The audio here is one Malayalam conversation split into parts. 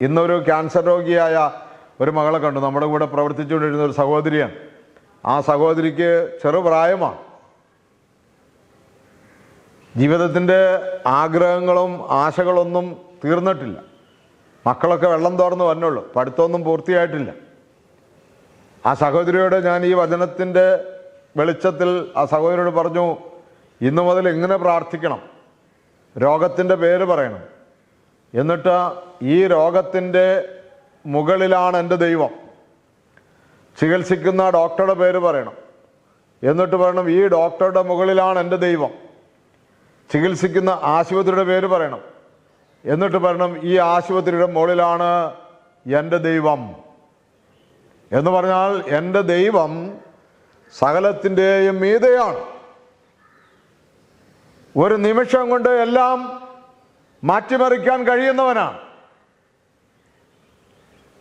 ഇന്നൊരു ക്യാൻസർ രോഗിയായ ഒരു മകളെ കണ്ടു. നമ്മുടെ കൂടെ പ്രവർത്തിച്ചുകൊണ്ടിരുന്ന ഒരു സഹോദരിയാണ്. ആ സഹോദരിക്ക് ചെറുപ്രായമാണ് ജീവിതത്തിന്റെ ആഗ്രഹങ്ങളും ആശകളൊന്നും തീർന്നിട്ടില്ല. മക്കളൊക്കെ വെള്ളം തോർന്ന് വന്നുള്ളൂ. പഠിത്തമൊന്നും പൂർത്തിയായിട്ടില്ല. ആ സഹോദരിയോട് ഞാൻ ഈ വചനത്തിന്റെ വെളിച്ചത്തിൽ ആ സഹോദരിയോട് പറഞ്ഞു ഇന്നു മുതൽ എങ്ങനെ പ്രാർത്ഥിക്കണം. രോഗത്തിന്റെ പേര് പറയണം. എന്നിട്ട് ഈ രോഗത്തിന്റെ മുകളിലാണ് എന്റെ ദൈവം. ചികിത്സിക്കുന്ന ഡോക്ടറുടെ പേര് പറയണം. എന്നിട്ട് പറയണം ഈ ഡോക്ടറുടെ മുകളിലാണ് എന്റെ ദൈവം. ചികിത്സിക്കുന്ന ആശുപത്രിയുടെ പേര് പറയണം. എന്നിട്ട് പറയണം ഈ ആശുപത്രിയുടെ മുകളിലാണ് എന്റെ ദൈവം. എന്ന് പറഞ്ഞാൽ എന്റെ ദൈവം സകലത്തിന്റെയും മീതയാണ്. ഒരു നിമിഷം കൊണ്ട് എല്ലാം മാറ്റിമറിക്കാൻ കഴിയുന്നവനാണ്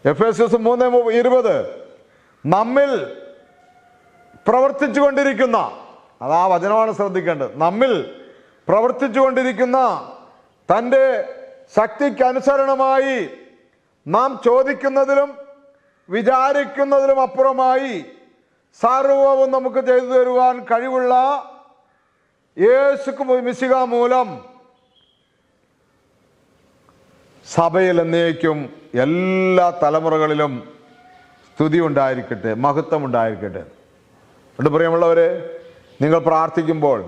എഫ് എസ് എസ് മൂന്ന് ഇരുപത്. നമ്മിൽ പ്രവർത്തിച്ചു കൊണ്ടിരിക്കുന്ന അത് ആ വചനമാണ് ശ്രദ്ധിക്കേണ്ടത്. നമ്മിൽ പ്രവർത്തിച്ചു കൊണ്ടിരിക്കുന്ന തന്റെ ശക്തിക്കനുസരണമായി നാം ചോദിക്കുന്നതിലും വിചാരിക്കുന്നതിലും അപ്പുറമായി സർവവും നമുക്ക് ചെയ്തു തരുവാൻ കഴിവുള്ള യേശുക്ക് മിശിക മൂലം സഭയിൽ എന്നേക്കും എല്ലാ തലമുറകളിലും സ്തുതി ഉണ്ടായിരിക്കട്ടെ മഹത്വം ഉണ്ടായിരിക്കട്ടെ. എന്നിട്ട് പ്രിയമുള്ളവരെ നിങ്ങൾ പ്രാർത്ഥിക്കുമ്പോൾ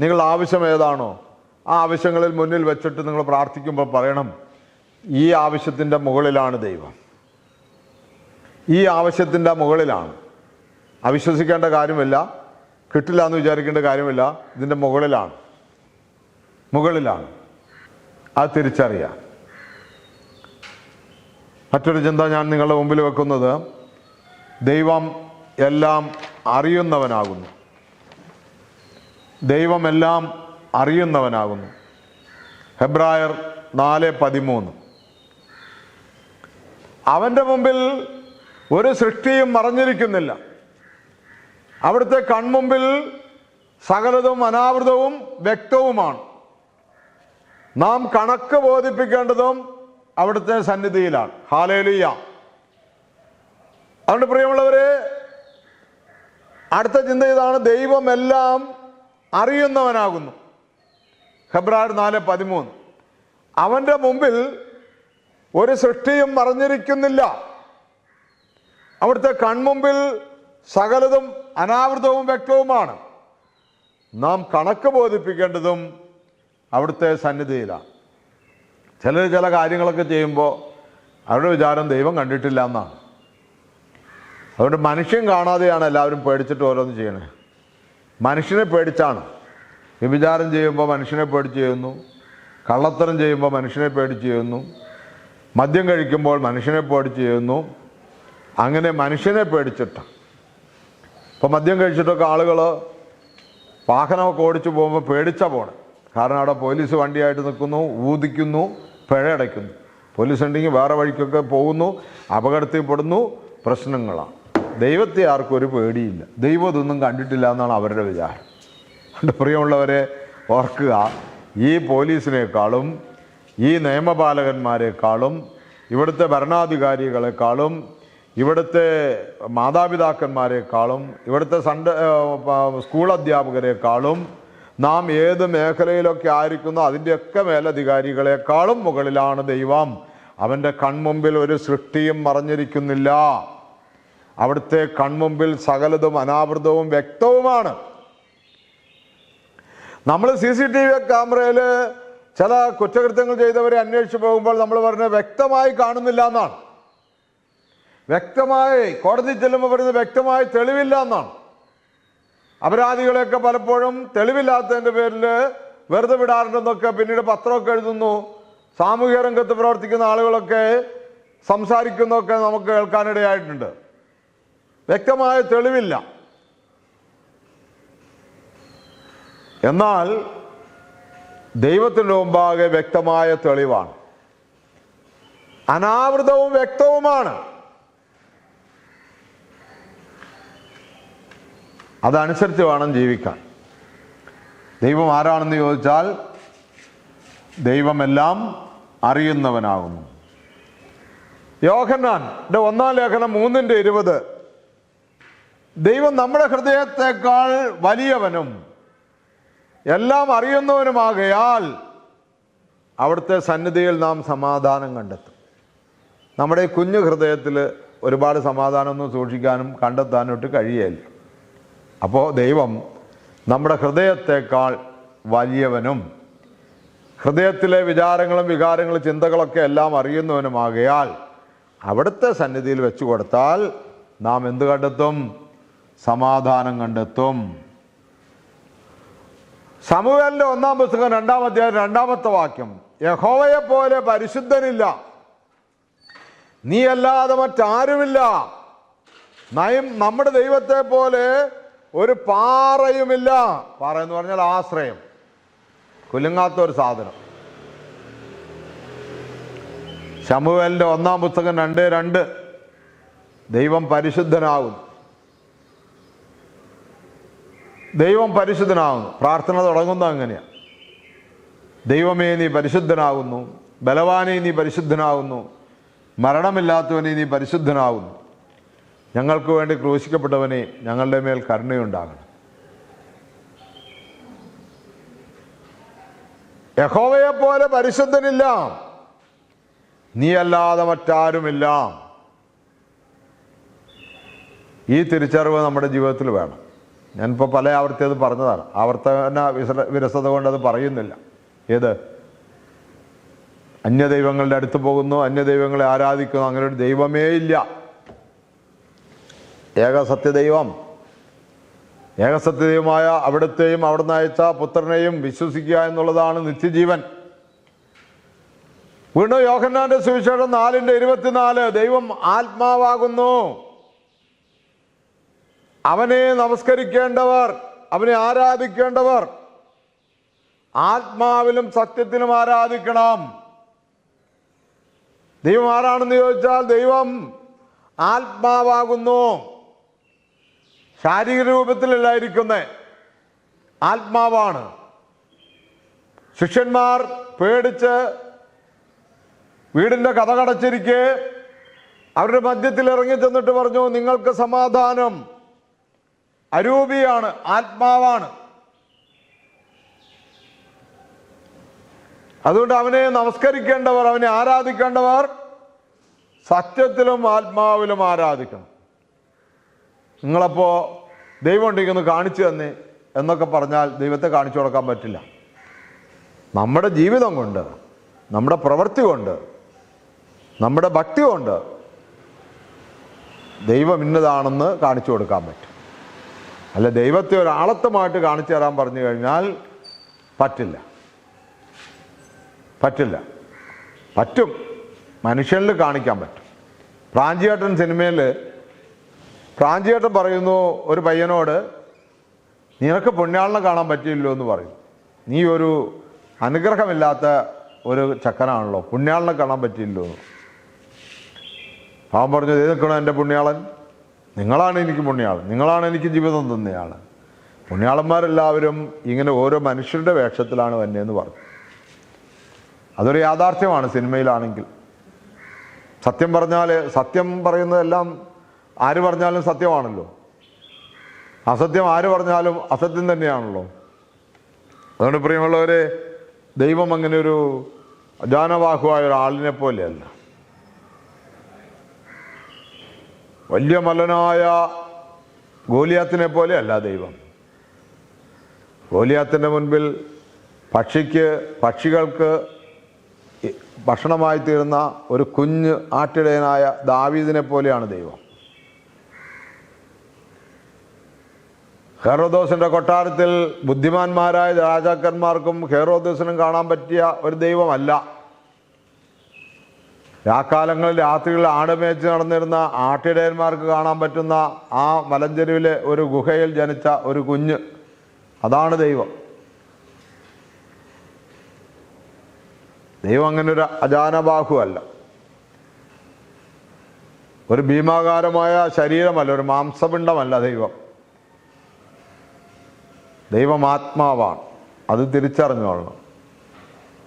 നിങ്ങൾ ആവശ്യം ഏതാണോ ആ ആവശ്യങ്ങളിൽ മുന്നിൽ വെച്ചിട്ട് നിങ്ങൾ പ്രാർത്ഥിക്കുമ്പോൾ പറയണം ഈ ആവശ്യത്തിന്റെ മുകളിലാണ് ദൈവം. ഈ ആവശ്യത്തിന്റെ മുകളിലാണ്. അവിശ്വസിക്കേണ്ട കാര്യമില്ല കിട്ടില്ല എന്ന് വിചാരിക്കേണ്ട കാര്യമില്ല ഇതിന്റെ മുകളിലാണ്. മുകളിലാണ്. അത് തിരിച്ചറിയാം മറ്റൊരു ചിന്ത ഞാൻ നിങ്ങളുടെ മുമ്പിൽ വെക്കുന്നത്. ദൈവം എല്ലാം അറിയുന്നവനാകുന്നു. ദൈവം എല്ലാം അറിയുന്നവനാകുന്നു. ഹെബ്രായർ നാല് പതിമൂന്ന്. അവന്റെ മുമ്പിൽ ഒരു സൃഷ്ടിയും മറഞ്ഞിരിക്കുന്നില്ല. അവിടുത്തെ കൺമുമ്പിൽ സകലതും അനാവൃതവും വ്യക്തവുമാണ്. നാം കണക്ക് ബോധിപ്പിക്കേണ്ടതും അവിടുത്തെ സന്നിധിയിലാണ്. ഹാലേലിയ. അതുകൊണ്ട് പ്രിയമുള്ളവരെ അടുത്ത ചിന്ത ഇതാണ് ദൈവമെല്ലാം അറിയുന്നവനാകുന്നു. ഫെബ്രുവരി നാല് പതിമൂന്ന്. അവന്റെ മുമ്പിൽ ഒരു സൃഷ്ടിയും മറഞ്ഞിരിക്കുന്നില്ല അവിടുത്തെ കൺമുമ്പിൽ സകലതും അനാവൃതവും വ്യക്തവുമാണ്. നാം കണക്ക് ബോധിപ്പിക്കേണ്ടതും അവിടുത്തെ സന്നിധിയിലാണ്. ചിലർ ചില കാര്യങ്ങളൊക്കെ ചെയ്യുമ്പോൾ അവരുടെ വിചാരം ദൈവം കണ്ടിട്ടില്ല എന്നാണ് അതുകൊണ്ട് മനുഷ്യൻ കാണാതെയാണ് എല്ലാവരും പേടിച്ചിട്ട് ഓരോന്ന് ചെയ്യണേ. മനുഷ്യനെ പേടിച്ചാണ്. വ്യഭിചാരം ചെയ്യുമ്പോൾ മനുഷ്യനെ പേടിച്ച് ചെയ്യുന്നു. കള്ളത്തരം ചെയ്യുമ്പോൾ മനുഷ്യനെ പേടിച്ച് ചെയ്യുന്നു. മദ്യം കഴിക്കുമ്പോൾ മനുഷ്യനെ പേടിച്ച് ചെയ്യുന്നു. അങ്ങനെ മനുഷ്യനെ പേടിച്ചിട്ട്. ഇപ്പോൾ മദ്യം കഴിച്ചിട്ടൊക്കെ ആളുകൾ വാഹനമൊക്കെ ഓടിച്ചു പോകുമ്പോൾ പേടിച്ച പോണേ. കാരണം അവിടെ പോലീസ് വണ്ടിയായിട്ട് നിൽക്കുന്നു ഊതിക്കുന്നു. പിഴ അടയ്ക്കുന്നു. പോലീസ് ഉണ്ടെങ്കിൽ വേറെ വഴിക്കൊക്കെ പോകുന്നു അപകടത്തിൽ പെടുന്നു പ്രശ്നങ്ങളാണ്. ദൈവത്തെ ആർക്കും ഒരു പേടിയില്ല. ദൈവം ഇതൊന്നും കണ്ടിട്ടില്ല എന്നാണ് അവരുടെ വിചാരം. എന്റെ പ്രിയമുള്ളവരെ ഓർക്കുക ഈ പോലീസിനേക്കാളും ഈ നിയമപാലകന്മാരെക്കാളും ഇവിടുത്തെ ഭരണാധികാരികളെക്കാളും ഇവിടുത്തെ മാതാപിതാക്കന്മാരെക്കാളും ഇവിടുത്തെ സൺഡ സ്കൂൾ അധ്യാപകരെക്കാളും നാം ഏത് മേഖലയിലൊക്കെ ആയിരിക്കുന്നോ അതിന്റെയൊക്കെ മേലധികാരികളെക്കാളും മുകളിലാണ് ദൈവം. അവന്റെ കൺമുമ്പിൽ ഒരു സൃഷ്ടിയും മറഞ്ഞിരിക്കുന്നില്ല. അവിടുത്തെ കൺമുമ്പിൽ സകലതും അനാവൃതവും വ്യക്തവുമാണ്. നമ്മൾ സി സി ടി വി ക്യാമറയിൽ ചില കുറ്റകൃത്യങ്ങൾ ചെയ്തവരെ അന്വേഷിച്ച് പോകുമ്പോൾ നമ്മൾ പറഞ്ഞത് വ്യക്തമായി കാണുന്നില്ല എന്നാണ്. വ്യക്തമായി കോടതി ചെല്ലുമ്പോൾ പറയുന്നത് വ്യക്തമായി തെളിവില്ല എന്നാണ്. അപരാധികളെയൊക്കെ പലപ്പോഴും തെളിവില്ലാത്തതിന്റെ പേരിൽ വെറുതെ വിടാറുണ്ടെന്നൊക്കെ പിന്നീട് പത്രമൊക്കെ എഴുതുന്നു. സാമൂഹ്യ രംഗത്ത് പ്രവർത്തിക്കുന്ന ആളുകളൊക്കെ സംസാരിക്കുന്നതൊക്കെ നമുക്ക് കേൾക്കാനിടയായിട്ടുണ്ട്. വ്യക്തമായ തെളിവില്ല. എന്നാൽ ദൈവത്തിന്റെ മുമ്പാകെ വ്യക്തമായ തെളിവാണ്. അനാവൃതവും വ്യക്തവുമാണ്. അതനുസരിച്ച് വേണം ജീവിക്കാൻ. ദൈവം ആരാണെന്ന് ചോദിച്ചാൽ ദൈവമെല്ലാം അറിയുന്നവനാകുന്നു. യോഹന്നാന്റെ ഒന്നാം ലേഖനം മൂന്നിന്റെ ഇരുപത്. ദൈവം നമ്മുടെ ഹൃദയത്തെക്കാൾ വലിയവനും എല്ലാം അറിയുന്നവനുമാകയാൽ അവിടുത്തെ സന്നിധിയിൽ നാം സമാധാനം കണ്ടെത്തും. നമ്മുടെ കുഞ്ഞു ഹൃദയത്തിൽ ഒരുപാട് സമാധാനമൊന്നും സൂക്ഷിക്കാനും കണ്ടെത്താനും ഇട്ട് കഴിയയില്ല. അപ്പോൾ ദൈവം നമ്മുടെ ഹൃദയത്തെക്കാൾ വലിയവനും ഹൃദയത്തിലെ വിചാരങ്ങളും വികാരങ്ങളും ചിന്തകളൊക്കെ എല്ലാം അറിയുന്നവനുമാകയാൽ അവിടുത്തെ സന്നിധിയിൽ വെച്ചു കൊടുത്താൽ നാം എന്ത് കണ്ടെത്തും? സമാധാനം കണ്ടെത്തും. സമൂഹലിന്റെ ഒന്നാം പുസ്തകം രണ്ടാം അധ്യായം രണ്ടാമത്തെ വാക്യം യഹോവയെ പോലെ പരിശുദ്ധനില്ല. നീ അല്ലാതെ മറ്റാരുമില്ല. നയം നമ്മുടെ ദൈവത്തെ പോലെ ഒരു പാറയുമില്ല. പാറ എന്ന് പറഞ്ഞാൽ ആശ്രയം. കുലുങ്ങാത്ത ഒരു സാധനം. ശമുവേലിന്റെ ഒന്നാം പുസ്തകം രണ്ട് രണ്ട്. ദൈവം പരിശുദ്ധനാകുന്നു. ദൈവം പരിശുദ്ധനാകുന്നു. പ്രാർത്ഥന തുടങ്ങുന്നത് അങ്ങനെയാണ് ദൈവമേ നീ പരിശുദ്ധനാകുന്നു. ബലവാനെ നീ പരിശുദ്ധനാകുന്നു. മരണമില്ലാത്തവനെ നീ പരിശുദ്ധനാകുന്നു. ഞങ്ങൾക്ക് വേണ്ടി ക്രൂശിക്കപ്പെട്ടവനെ ഞങ്ങളുടെ മേൽ കരുണയുണ്ടാകണം. യഹോവയെ പോലെ പരിശുദ്ധനില്ല. നീയല്ലാതെ മറ്റാരുമില്ല. ഈ തിരിച്ചറിവ് നമ്മുടെ ജീവിതത്തിൽ വേണം. ഞാനിപ്പോൾ പല ആവർത്തി അത് പറഞ്ഞതാണ്. ആവർത്തന വിരസത കൊണ്ട് അത് പറയുന്നില്ല. ഏത്? അന്യദൈവങ്ങളുടെ അടുത്ത് പോകുന്നു അന്യദൈവങ്ങളെ ആരാധിക്കുന്നു അങ്ങനെ ഒരു ദൈവമേ ഇല്ല. ഏകസത്യദൈവം. ഏകസത്യദൈവമായ അവിടുത്തെയും അവിടുന്ന് അയച്ച പുത്രനെയും വിശ്വസിക്കുക എന്നുള്ളതാണ് നിത്യജീവൻ. വീണ്ടും യോഹന്നാന്റെ സുവിശേഷം നാലിന്റെ ഇരുപത്തിനാല് ദൈവം ആത്മാവാകുന്നു. അവനെ നമസ്കരിക്കേണ്ടവർ അവനെ ആരാധിക്കേണ്ടവർ ആത്മാവിലും സത്യത്തിലും ആരാധിക്കണം. ദൈവം ആരാണെന്ന് ചോദിച്ചാൽ ദൈവം ആത്മാവാകുന്നു. ശാരീരിക രൂപത്തിലല്ലായിരിക്കുന്ന ആത്മാവാണ്. ശിഷ്യന്മാർ പേടിച്ച് വീടിന്റെ കഥ കടച്ചിരിക്കെ അവരുടെ മധ്യത്തിൽ ഇറങ്ങി ചെന്നിട്ട് പറഞ്ഞു നിങ്ങൾക്ക് സമാധാനം. അരൂപിയാണ് ആത്മാവാണ്. അതുകൊണ്ട് അവനെ നമസ്കരിക്കേണ്ടവർ അവനെ ആരാധിക്കേണ്ടവർ സത്യത്തിലും ആത്മാവിലും ആരാധിക്കണം. നിങ്ങളപ്പോ ദൈവം ഉണ്ടെങ്കിൽ ഒന്ന് കാണിച്ചു തന്നെ എന്നൊക്കെ പറഞ്ഞാൽ ദൈവത്തെ കാണിച്ചു കൊടുക്കാൻ പറ്റില്ല. നമ്മുടെ ജീവിതം കൊണ്ട് നമ്മുടെ പ്രവൃത്തി കൊണ്ട് നമ്മുടെ ഭക്തി കൊണ്ട് ദൈവം ഇന്നതാണെന്ന് കാണിച്ചു കൊടുക്കാൻ പറ്റും. അല്ല ദൈവത്തെ ഒരാളത്തമായിട്ട് കാണിച്ചു തരാൻ പറഞ്ഞു കഴിഞ്ഞാൽ പറ്റില്ല. പറ്റില്ല. പറ്റും. മനുഷ്യനിൽ കാണിക്കാൻ പറ്റും. പ്രാഞ്ചിയേട്ടൻ സിനിമയിൽ പ്രാഞ്ചിയേട്ടൻ പറയുന്നു ഒരു പയ്യനോട് നിനക്ക് പുണ്യാളിനെ കാണാൻ പറ്റിയില്ലോ എന്ന് പറയും. നീ ഒരു അനുഗ്രഹമില്ലാത്ത ഒരു ചക്കനാണല്ലോ പുണ്യാളിനെ കാണാൻ പറ്റിയില്ലോ അവൻ പറഞ്ഞു ഏത് നിൽക്കണോ എന്റെ പുണ്യാളൻ? നിങ്ങളാണ് എനിക്ക് പുണ്യാളൻ നിങ്ങളാണ് എനിക്ക് ജീവിതം തന്നയാൾ പുണ്യാളന്മാരെല്ലാവരും ഇങ്ങനെ ഓരോ മനുഷ്യരുടെ വേഷത്തിലാണ് വന്നതെന്ന് പറഞ്ഞു. അതൊരു യാഥാർത്ഥ്യമാണ് സിനിമയിലാണെങ്കിൽ. സത്യം പറഞ്ഞാൽ സത്യം പറയുന്നതെല്ലാം ആര് പറഞ്ഞാലും സത്യമാണല്ലോ. അസത്യം ആര് പറഞ്ഞാലും അസത്യം തന്നെയാണല്ലോ. അതുകൊണ്ട് പ്രിയമുള്ളവരെ ദൈവം അങ്ങനെ ഒരു അജാനവാഹുവായ ഒരാളിനെ പോലെയല്ല. വലിയ മലനായ ഗോലിയാത്തിനെ പോലെയല്ല ദൈവം. ഗോലിയാത്തിന്റെ മുൻപിൽ പക്ഷിക്ക് പക്ഷികൾക്ക് ഭക്ഷണമായി തീർന്ന ഒരു കുഞ്ഞ് ആട്ടിടയനായ ദാവീദിനെ പോലെയാണ് ദൈവം. ഹെറോദോസിന്റെ കൊട്ടാരത്തിൽ ബുദ്ധിമാന്മാരായ രാജാക്കന്മാർക്കും ഹെറോദോസിനും കാണാൻ പറ്റിയ ഒരു ദൈവമല്ല. രാക്കാലങ്ങളിൽ രാത്രികളിൽ ആടുമേച്ച് നടന്നിരുന്ന ആട്ടിടയന്മാർക്ക് കാണാൻ പറ്റുന്ന ആ മലഞ്ചെരുവിലെ ഒരു ഗുഹയിൽ ജനിച്ച ഒരു കുഞ്ഞ്. അതാണ് ദൈവം. ദൈവം അങ്ങനെ ഒരു അജാനബാഹു അല്ല ഒരു ഭീമാകാരമായ ശരീരമല്ല ഒരു മാംസപിണ്ഡമല്ല ദൈവം. ദൈവം ആത്മാവാണ് അത് തിരിച്ചറിഞ്ഞോളണം.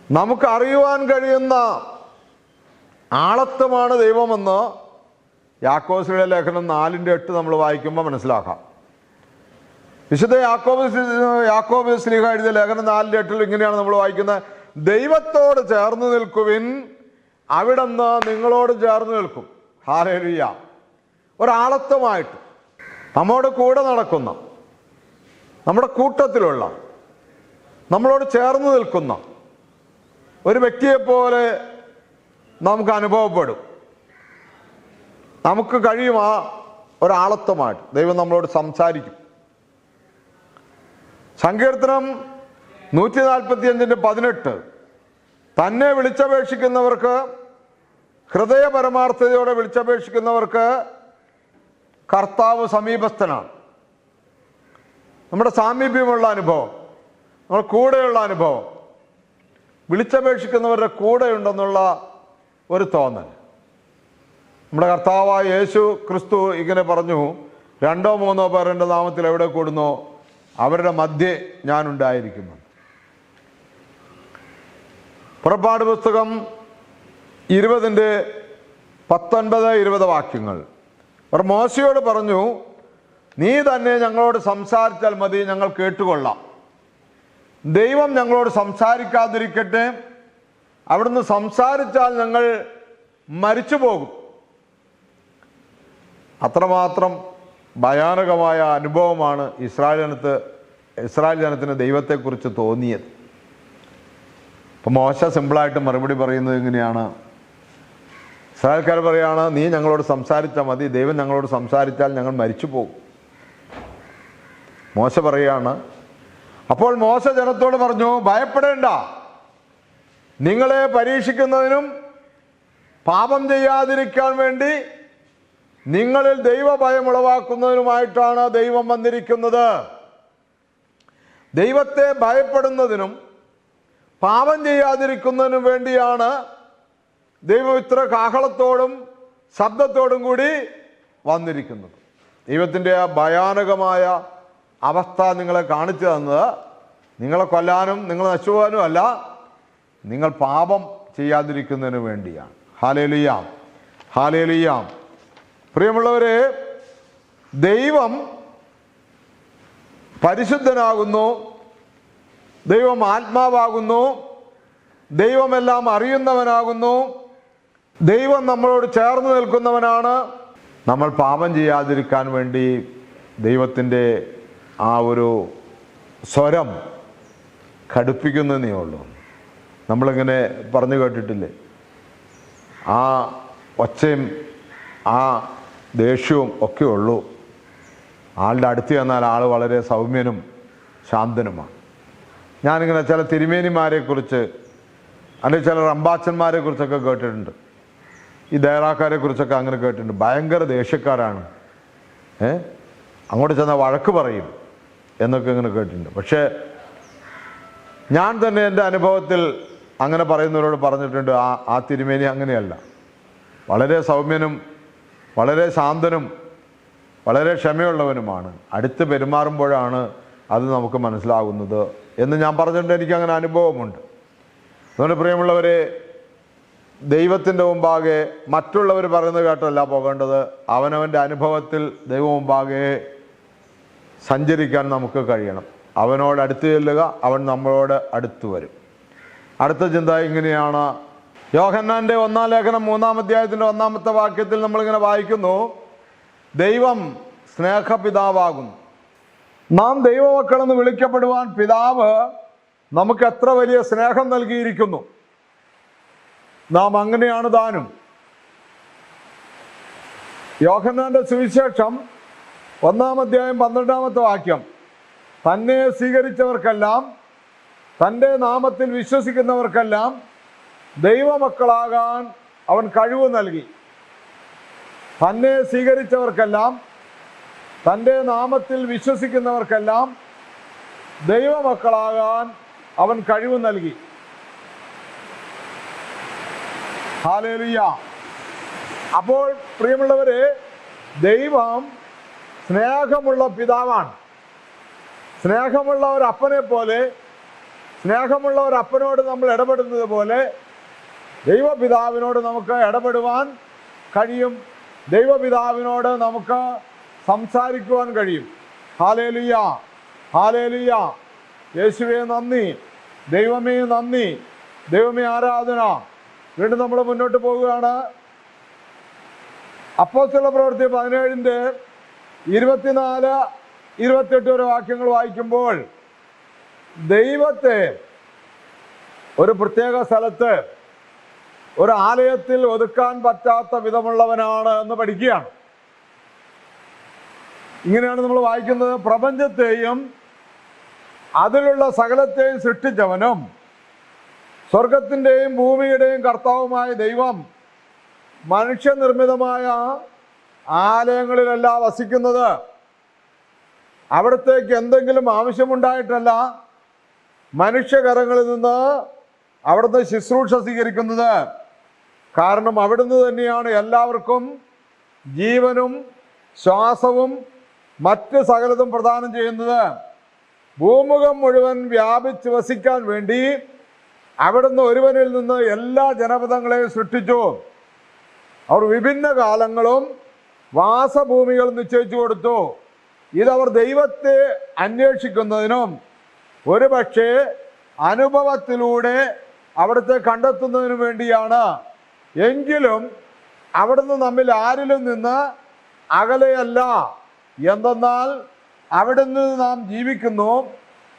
നമുക്ക് അറിയുവാൻ കഴിയുന്ന ആളത്വമാണ് ദൈവമെന്ന് യാക്കോസിയുടെ ലേഖനം നാലിന്റെ എട്ട് നമ്മൾ വായിക്കുമ്പോൾ മനസ്സിലാക്കാം. വിശുദ്ധ യാക്കോബ് യാക്കോബ് സ്ലീഹ എഴുതിയ ലേഖനം നാലിന്റെ എട്ടിൽ ഇങ്ങനെയാണ് നമ്മൾ വായിക്കുന്നത്. ദൈവത്തോട് ചേർന്ന് നിൽക്കുവിൻ അവിടുന്ന് നിങ്ങളോട് ചേർന്ന് നിൽക്കും. ഹാരേലിയ ഒരാളത്വമായിട്ട് നമ്മോട് കൂടെ നടക്കുന്ന നമ്മുടെ കൂട്ടത്തിലുള്ള നമ്മളോട് ചേർന്ന് നിൽക്കുന്ന ഒരു വ്യക്തിയെപ്പോലെ നമുക്ക് അനുഭവപ്പെടും. നമുക്ക് കഴിയും ആ ഒരാളത്വമായിട്ട്. ദൈവം നമ്മളോട് സംസാരിക്കും. സങ്കീർത്തനം നൂറ്റി നാൽപ്പത്തി അഞ്ചിന്റെ പതിനെട്ട്. തന്നെ വിളിച്ചപേക്ഷിക്കുന്നവർക്ക് ഹൃദയ പരമാർത്ഥതയോടെ വിളിച്ചപേക്ഷിക്കുന്നവർക്ക് കർത്താവ് സമീപസ്ഥനാണ്. നമ്മുടെ സാമീപ്യമുള്ള അനുഭവം നമ്മുടെ കൂടെയുള്ള അനുഭവം വിളിച്ചപേക്ഷിക്കുന്നവരുടെ കൂടെയുണ്ടെന്നുള്ള ഒരു തോന്നൽ. നമ്മുടെ കർത്താവായ യേശു ക്രിസ്തു ഇങ്ങനെ പറഞ്ഞു രണ്ടോ മൂന്നോ പേർ എന്റെ നാമത്തിൽ എവിടെ കൂടുന്നോ അവരുടെ മധ്യേ ഞാൻ ഉണ്ടായിരിക്കുന്നു. പുറപ്പാട് പുസ്തകം ഇരുപതിന്റെ പത്തൊൻപത് ഇരുപത് വാക്യങ്ങൾ. അവർ മോശയോട് പറഞ്ഞു നീ തന്നെ ഞങ്ങളോട് സംസാരിച്ചാൽ മതി ഞങ്ങൾ കേട്ടുകൊള്ളാം. ദൈവം ഞങ്ങളോട് സംസാരിക്കാതിരിക്കട്ടെ. അവിടുന്ന് സംസാരിച്ചാൽ ഞങ്ങൾ മരിച്ചു പോകും. അത്രമാത്രം ഭയാനകമായ അനുഭവമാണ് ഇസ്രായേൽ ജനത്ത് ഇസ്രായേൽ ജനത്തിന് ദൈവത്തെക്കുറിച്ച് തോന്നിയത്. അപ്പം മോശ സിമ്പിളായിട്ട് മറുപടി പറയുന്നത് എങ്ങനെയാണ്? ഇസ്രായേൽക്കാർ പറയുകയാണ് നീ ഞങ്ങളോട് സംസാരിച്ചാൽ മതി ദൈവം ഞങ്ങളോട് സംസാരിച്ചാൽ ഞങ്ങൾ മരിച്ചു പോകും. മോശ പറയാണ്. അപ്പോൾ മോശ ജനത്തോട് പറഞ്ഞു ഭയപ്പെടേണ്ട. നിങ്ങളെ പരീക്ഷിക്കുന്നതിനും പാപം ചെയ്യാതിരിക്കാൻ വേണ്ടി നിങ്ങളിൽ ദൈവഭയം ഉളവാക്കുന്നതിനുമായിട്ടാണ് ദൈവം വന്നിരിക്കുന്നത്. ദൈവത്തെ ഭയപ്പെടുന്നതിനും പാപം ചെയ്യാതിരിക്കുന്നതിനും വേണ്ടിയാണ് ദൈവം ഇത്ര കാഹളത്തോടും ശബ്ദത്തോടും കൂടി വന്നിരിക്കുന്നത്. ദൈവത്തിന്റെ ആ ഭയാനകമായ അവസ്ഥ നിങ്ങളെ കാണിച്ചു തന്നത് നിങ്ങളെ കൊല്ലാനും നിങ്ങൾ നശിക്കുവാനും അല്ല നിങ്ങൾ പാപം ചെയ്യാതിരിക്കുന്നതിന് വേണ്ടിയാണ്. ഹാലേലിയാം ഹാലേലിയാം പ്രിയമുള്ളവരെ ദൈവം പരിശുദ്ധനാകുന്നു ദൈവം ആത്മാവാകുന്നു ദൈവമെല്ലാം അറിയുന്നവനാകുന്നു ദൈവം നമ്മളോട് ചേർന്ന് നിൽക്കുന്നവനാണ്. നമ്മൾ പാപം ചെയ്യാതിരിക്കാൻ വേണ്ടി ദൈവത്തിന്റെ ആ ഒരു സ്വരം കടുപ്പിക്കുന്നതേ ഉള്ളൂ നമ്മളിങ്ങനെ പറഞ്ഞു കേട്ടിട്ടില്ലേ? ആ ഒച്ചയും ആ ദേഷ്യവും ഒക്കെ ഉള്ളൂ. ആളുടെ അടുത്ത് ചെന്നാൽ ആൾ വളരെ സൗമ്യനും ശാന്തനുമാണ്. ഞാനിങ്ങനെ ചില തിരുമേനിമാരെ കുറിച്ച് അല്ലെങ്കിൽ ചില റമ്പാച്ചന്മാരെ കുറിച്ചൊക്കെ കേട്ടിട്ടുണ്ട്. ഈ ദേറാക്കാരെ കുറിച്ചൊക്കെ അങ്ങനെ കേട്ടിട്ടുണ്ട്. ഭയങ്കര ദേഷ്യക്കാരാണ്. ഏ? അങ്ങോട്ട് ചെന്നാൽ വഴക്ക് പറയും. എന്നൊക്കെ ഇങ്ങനെ കേട്ടിട്ടുണ്ട്. പക്ഷേ ഞാൻ തന്നെ എന്റെ അനുഭവത്തിൽ അങ്ങനെ പറയുന്നവരോട് പറഞ്ഞിട്ടുണ്ട് ആ ആ തിരുമേനി അങ്ങനെയല്ല. വളരെ സൗമ്യനും വളരെ ശാന്തനും വളരെ ക്ഷമയുള്ളവനുമാണ്. അടുത്ത് പെരുമാറുമ്പോഴാണ് അത് നമുക്ക് മനസ്സിലാകുന്നത് എന്ന് ഞാൻ പറഞ്ഞിട്ടുണ്ട് എനിക്കങ്ങനെ അനുഭവമുണ്ട്. അതുകൊണ്ട് പ്രിയമുള്ളവരെ ദൈവത്തിന്റെ മുമ്പാകെ മറ്റുള്ളവർ പറയുന്നത് കേട്ടല്ല പോകേണ്ടത്. അവനവന്റെ അനുഭവത്തിൽ ദൈവം മുമ്പാകെ സഞ്ചരിക്കാൻ നമുക്ക് കഴിയണം. അവനോട് അടുത്ത് ചെല്ലുക അവൻ നമ്മളോട് അടുത്ത് വരും. അടുത്ത ചിന്ത ഇങ്ങനെയാണ്. യോഹന്നാന്റെ ഒന്നാം ലേഖനം മൂന്നാം അധ്യായത്തിന്റെ ഒന്നാമത്തെ വാക്യത്തിൽ നമ്മളിങ്ങനെ വായിക്കുന്നു. ദൈവം സ്നേഹപിതാവാകുന്നു. നാം ദൈവമക്കളെന്ന് വിളിക്കപ്പെടുവാൻ പിതാവ് നമുക്ക് എത്ര വലിയ സ്നേഹം നൽകിയിരിക്കുന്നു. നാം അങ്ങനെയാണ് താനും യോഹന്നാന്റെ സുവിശേഷം ഒന്നാം അധ്യായം പന്ത്രണ്ടാമത്തെ വാക്യം. തന്നെ സ്വീകരിച്ചവർക്കെല്ലാം തന്റെ നാമത്തിൽ വിശ്വസിക്കുന്നവർക്കെല്ലാം ദൈവമക്കളാകാൻ അവൻ കഴിവ് നൽകി. തന്നെ സ്വീകരിച്ചവർക്കെല്ലാം തന്റെ നാമത്തിൽ വിശ്വസിക്കുന്നവർക്കെല്ലാം ദൈവമക്കളാകാൻ അവൻ കഴിവ് നൽകി. ഹാലേലിയ. അപ്പോൾ പ്രിയമുള്ളവരെ ദൈവം സ്നേഹമുള്ള പിതാവാണ്. സ്നേഹമുള്ള ഒരു അപ്പനെ പോലെ സ്നേഹമുള്ള ഒരു അപ്പനോട് നമ്മൾ ഇടപെടുന്നത് പോലെ ദൈവപിതാവിനോട് നമുക്ക് ഇടപെടുവാൻ കഴിയും. ദൈവപിതാവിനോട് നമുക്ക് സംസാരിക്കുവാൻ കഴിയും. ഹാലേലിയ ഹാലേലിയ. യേശുവെ നന്ദി. ദൈവമേ നന്ദി. ദൈവമേ ആരാധന. വീണ്ടും നമ്മൾ മുന്നോട്ട് പോവുകയാണ്. അപ്പോസുള്ള പ്രവൃത്തി പതിനേഴിന്റെ ഇരുപത്തിനാല് ഇരുപത്തെട്ട് വരെ വാക്യങ്ങൾ വായിക്കുമ്പോൾ ദൈവത്തെ ഒരു പ്രത്യേക സ്ഥലത്ത് ഒരു ആലയത്തിൽ ഒതുക്കാൻ പറ്റാത്ത വിധമുള്ളവനാണ് എന്ന് പഠിക്കുകയാണ്. ഇങ്ങനെയാണ് നമ്മൾ വായിക്കുന്നത്. പ്രപഞ്ചത്തെയും അതിലുള്ള സകലത്തെയും സൃഷ്ടിച്ചവനും സ്വർഗത്തിന്റെയും ഭൂമിയുടെയും കർത്താവുമായ ദൈവം മനുഷ്യനിർമ്മിതമായ ആലയങ്ങളിലല്ല വസിക്കുന്നത്. അവിടത്തേക്ക് എന്തെങ്കിലും ആവശ്യമുണ്ടായിട്ടല്ല മനുഷ്യകരങ്ങളിൽ നിന്ന് അവിടുന്ന് ശുശ്രൂഷ സ്വീകരിക്കുന്നത്. കാരണം അവിടുന്ന് തന്നെയാണ് എല്ലാവർക്കും ജീവനും ശ്വാസവും മറ്റ് സകലതും പ്രദാനം ചെയ്യുന്നത്. ഭൂമുഖം മുഴുവൻ വ്യാപിച്ച് വസിക്കാൻ വേണ്ടി അവിടുന്ന് ഒരുവനിൽ നിന്ന് എല്ലാ ജനപദങ്ങളെയും സൃഷ്ടിച്ചു. അവർ വിഭിന്ന കാലങ്ങളും വാസഭൂമികളും നിശ്ചയിച്ചു കൊടുത്തു. ഇതവർ ദൈവത്തെ അന്വേഷിക്കുന്നതിനും ഒരുപക്ഷെ അനുഭവത്തിലൂടെ അവിടുത്തെ കണ്ടെത്തുന്നതിനു വേണ്ടിയാണ്. എങ്കിലും അവിടുന്ന് നമ്മിൽ ആരിലും നിന്ന് അകലെയല്ല. എന്തെന്നാൽ അവിടുന്ന് നാം ജീവിക്കുന്നു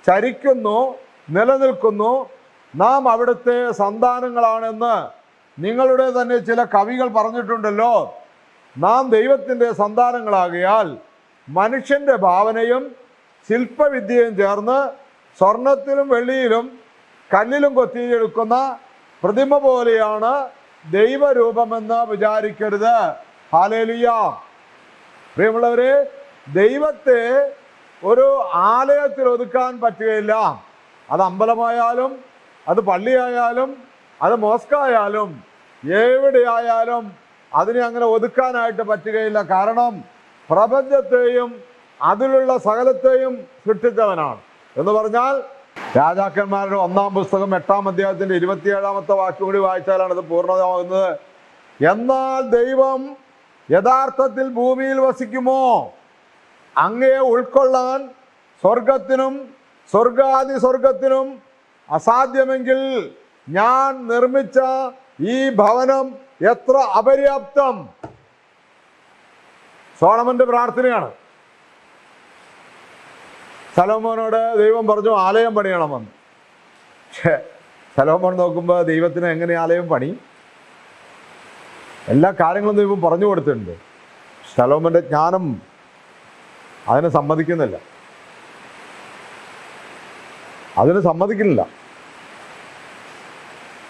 ചരിക്കുന്നു നിലനിൽക്കുന്നു. നാം അവിടുത്തെ സന്താനങ്ങളാണെന്ന് നിങ്ങളുടെ തന്നെ ചില കവികൾ പറഞ്ഞിട്ടുണ്ടല്ലോ. നാം ദൈവത്തിന്റെ സന്താനങ്ങളാകിയാൽ മനുഷ്യന്റെ ഭാവനയും ശില്പവിദ്യയും ചേർന്ന് സ്വർണത്തിലും വെള്ളിയിലും കല്ലിലും കൊത്തിയെടുക്കുന്ന പ്രതിമ പോലെയാണ് ദൈവരൂപമെന്ന് വിചാരിക്കരുത്. ഹാലേലിയ പ്രിയമുള്ളവരെ ദൈവത്തെ ഒരു ആലയത്തിൽ ഒതുക്കാൻ പറ്റുകയില്ല. അത് അമ്പലമായാലും അത് പള്ളിയായാലും അത് മോസ്കായാലും എവിടെയായാലും അതിനെ അങ്ങനെ ഒതുക്കാനായിട്ട് പറ്റുകയില്ല. കാരണം പ്രപഞ്ചത്തെയും അതിലുള്ള സകലത്തെയും സൃഷ്ടിച്ചവനാണ്. എന്ന് പറഞ്ഞാൽ രാജാക്കന്മാരുടെ ഒന്നാം പുസ്തകം എട്ടാം അധ്യായത്തിന്റെ ഇരുപത്തിയേഴാമത്തെ വാക്യം കൂടി വായിച്ചാലാണ് ഇത് പൂർണമാകുന്നത്. എന്നാൽ ദൈവം യഥാർത്ഥത്തിൽ ഭൂമിയിൽ വസിക്കുമോ? അങ്ങയെ ഉൾക്കൊള്ളാൻ സ്വർഗത്തിനും സ്വർഗാദി സ്വർഗത്തിനും അസാധ്യമെങ്കിൽ ഞാൻ നിർമ്മിച്ച ഈ ഭവനം എത്ര അപര്യാപ്തം? സോളമന്റെ പ്രാർത്ഥനയാണ്. സലോമോനോട് ദൈവം പറഞ്ഞു ആലയം പണിയണമെന്ന് പക്ഷേ സലോമോൻ നോക്കുമ്പോൾ ദൈവത്തിന് എങ്ങനെ ആലയം പണി? എല്ലാ കാര്യങ്ങളും ദൈവം പറഞ്ഞു കൊടുത്തിട്ടുണ്ട്. സലോമന്റെ ജ്ഞാനം അതിനെ സമ്മതിക്കുന്നില്ല. അതിന് സമ്മതിക്കുന്നില്ല.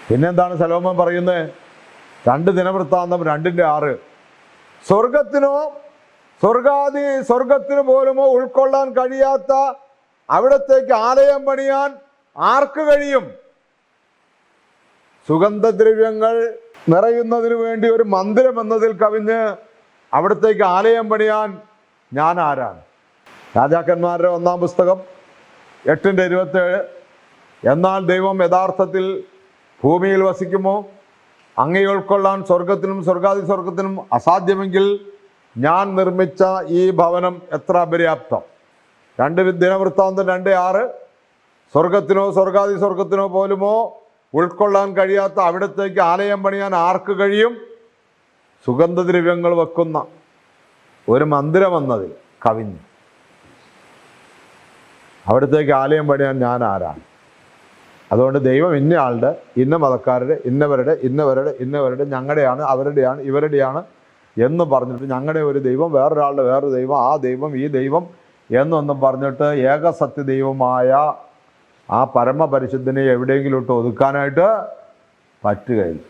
പിന്നെന്താണ് സലോമൻ പറയുന്നത്? രണ്ട് ദിനവൃത്താന്തം രണ്ടിന്റെ ആറ്. സ്വർഗത്തിനോ സ്വർഗാദി സ്വർഗത്തിന് പോലുമോ ഉൾക്കൊള്ളാൻ കഴിയാത്ത അവിടത്തേക്ക് ആലയം പണിയാൻ ആർക്ക് കഴിയും? സുഗന്ധദ്രവ്യങ്ങൾ നിറയുന്നതിന് വേണ്ടി ഒരു മന്ദിരം എന്നതിൽ കവിഞ്ഞ് അവിടത്തേക്ക് ആലയം പണിയാൻ ഞാൻ ആരാണ്? രാജാക്കന്മാരുടെ ഒന്നാം പുസ്തകം എട്ടിന്റെ ഇരുപത്തേഴ്. എന്നാൽ ദൈവം യഥാർത്ഥത്തിൽ ഭൂമിയിൽ വസിക്കുമോ? അങ്ങയെ ഉൾക്കൊള്ളാൻ സ്വർഗത്തിനും സ്വർഗാതി സ്വർഗത്തിനും അസാധ്യമെങ്കിൽ ഞാൻ നിർമ്മിച്ച ഈ ഭവനം എത്ര അപര്യാപ്തം? രണ്ട് ദിനവൃത്താന്തം രണ്ട് ആറ്. സ്വർഗത്തിനോ സ്വർഗാതി സ്വർഗത്തിനോ പോലുമോ ഉൾക്കൊള്ളാൻ കഴിയാത്ത അവിടത്തേക്ക് ആലയം പണിയാൻ ആർക്ക് കഴിയും? സുഗന്ധദ്രവ്യങ്ങൾ വെക്കുന്ന ഒരു മന്ദിരം എന്നതിൽ കവിഞ്ഞു. അവിടത്തേക്ക് ആലയം പണിയാൻ ഞാൻ ആരാണ്? അതുകൊണ്ട് ദൈവം ഇന്ന ആളുടെ ഇന്ന മതക്കാരുടെ ഇന്നവരുടെ ഇന്നവരുടെ ഇന്നവരുടെ ഞങ്ങളുടെയാണ് അവരുടെയാണ് ഇവരുടെയാണ് എന്ന് പറഞ്ഞിട്ട് ഞങ്ങളുടെ ഒരു ദൈവം വേറൊരാളുടെ വേറൊരു ദൈവം ആ ദൈവം ഈ ദൈവം എന്നൊന്നും പറഞ്ഞിട്ട് ഏകസത്യ ദൈവമായ ആ പരമപരിശുദ്ധനെ എവിടെയെങ്കിലും ഇട്ട് ഒതുക്കാനായിട്ട് പറ്റുകയില്ല.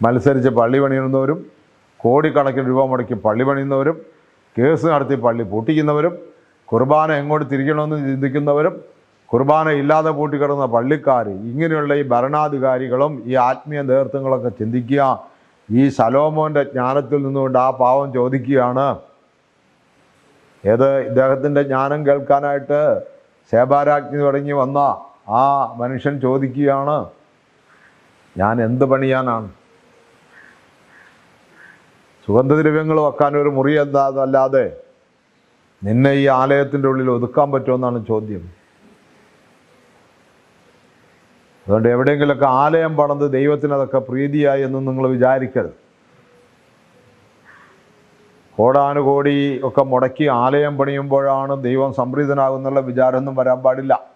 മത്സരിച്ച് പള്ളി പണിയുന്നവരും കോടിക്കണക്കിന് രൂപ മുടക്കി പള്ളി പണിയുന്നവരും കേസ് നടത്തി പള്ളി പൂട്ടിക്കുന്നവരും കുർബാന എങ്ങോട്ട് തിരിക്കണമെന്ന് ചിന്തിക്കുന്നവരും കുർബാന ഇല്ലാതെ പൂട്ടിക്കിടന്ന പള്ളിക്കാർ ഇങ്ങനെയുള്ള ഈ ഭരണാധികാരികളും ഈ ആത്മീയ നേതൃത്വങ്ങളൊക്കെ ചിന്തിക്കുക. ഈ സലോമോന്റെ ജ്ഞാനത്തിൽ നിന്നുകൊണ്ട് ആ പാവം ചോദിക്കുകയാണ്. ഏത് ഇദ്ദേഹത്തിന്റെ ജ്ഞാനം കേൾക്കാനായിട്ട് സേബാരാജ്ഞി തുടങ്ങി വന്ന ആ മനുഷ്യൻ ചോദിക്കുകയാണ്. ഞാൻ എന്ത് പണിയാനാണ്? സുഗന്ധദ്രവ്യങ്ങൾ വെക്കാൻ ഒരു മുറി എന്താന്നല്ലാതെ നിന്നെ ഈ ആലയത്തിന്റെ ഉള്ളിൽ ഒതുക്കാൻ പറ്റുമെന്നാണ് ചോദ്യം. അതുകൊണ്ട് എവിടെയെങ്കിലുമൊക്കെ ആലയം പണത് ദൈവത്തിന് അതൊക്കെ പ്രീതിയായി എന്ന് നിങ്ങൾ വിചാരിക്കരുത്. കോടാനുകോടി ഒക്കെ മുടക്കി ആലയം പണിയുമ്പോഴാണ് ദൈവം സംപ്രീതനാകുന്നുള്ള വിചാരമൊന്നും വരാൻ പാടില്ല.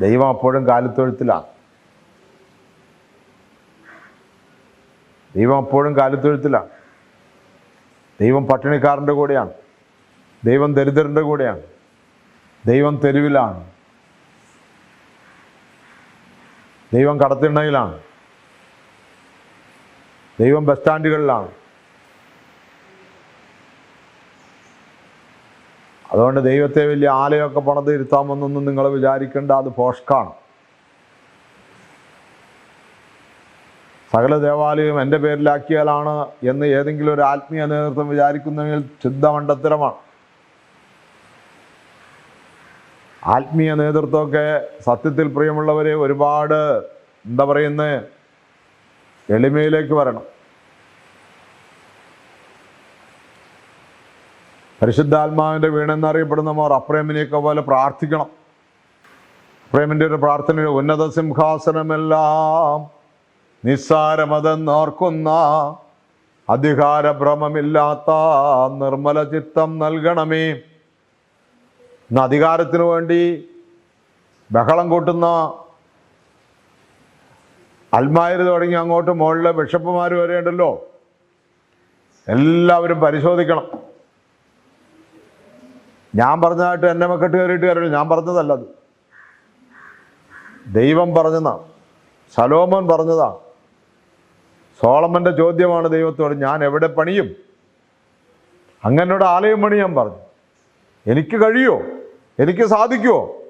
ദൈവം അപ്പോഴും കാലിത്തൊഴുത്തിലാണ്. ദൈവം അപ്പോഴും കാലിത്തൊഴുത്തിലാണ്. ദൈവം പട്ടിണിക്കാരന്റെ കൂടെയാണ്. ദൈവം ദരിദ്രന്റെ കൂടെയാണ്. ദൈവം തെരുവിലാണ്. ദൈവം കടത്തിണ്ണയിലാണ്. ദൈവം ബസ് സ്റ്റാൻഡുകളിലാണ്. അതുകൊണ്ട് ദൈവത്തെ വലിയ ആലയമൊക്കെ പണത് ഇരുത്താമെന്നൊന്നും നിങ്ങൾ വിചാരിക്കേണ്ട അത് പോഷ്കാണ് സകല ദേവാലയം എന്റെ പേരിലാക്കിയാലാണ് എന്ന് ഏതെങ്കിലും ഒരു ആത്മീയ നേതൃത്വം വിചാരിക്കുന്നെങ്കിൽ ശുദ്ധമണ്ടത്തരമാണ് ആത്മീയ നേതൃത്വമൊക്കെ സത്യത്തിൽ പ്രിയമുള്ളവരെ ഒരുപാട് എന്താ പറയുന്നത് എളിമയിലേക്ക് വരണം. പരിശുദ്ധാത്മാവിന്റെ വീണെന്നറിയപ്പെടുന്നവർ അപ്രേമിനെയൊക്കെ പോലെ പ്രാർത്ഥിക്കണം. അപ്രേമിന്റെ ഒരു പ്രാർത്ഥന ഉന്നത സിംഹാസനമെല്ലാം നിസ്സാരമതെന്നോർക്കുന്ന അധികാരഭ്രമമില്ലാത്ത നിർമ്മല ചിത്തം നൽകണമേ. ഇന്ന് അധികാരത്തിനു വേണ്ടി ബഹളം കൂട്ടുന്ന അൽമായര് തുടങ്ങി അങ്ങോട്ട് മുകളിലെ ബിഷപ്പുമാർ വരെ ഉണ്ടല്ലോ. എല്ലാവരും പരിശോധിക്കണം. ഞാൻ പറഞ്ഞതായിട്ട് എന്നെ മക്കെട്ട് കയറിയിട്ട് കാര്യമില്ല. ഞാൻ പറഞ്ഞതല്ല അത്. ദൈവം പറഞ്ഞതാണ് സലോമൻ പറഞ്ഞതാണ് സോളമന്റെ ചോദ്യമാണ് ദൈവത്തോട് ഞാൻ എവിടെ പണിയും? അങ്ങനോട് ആലയം പണിയാൻ പറഞ്ഞു. എനിക്ക് കഴിയോ? എനിക്ക് സാധിക്കുമോ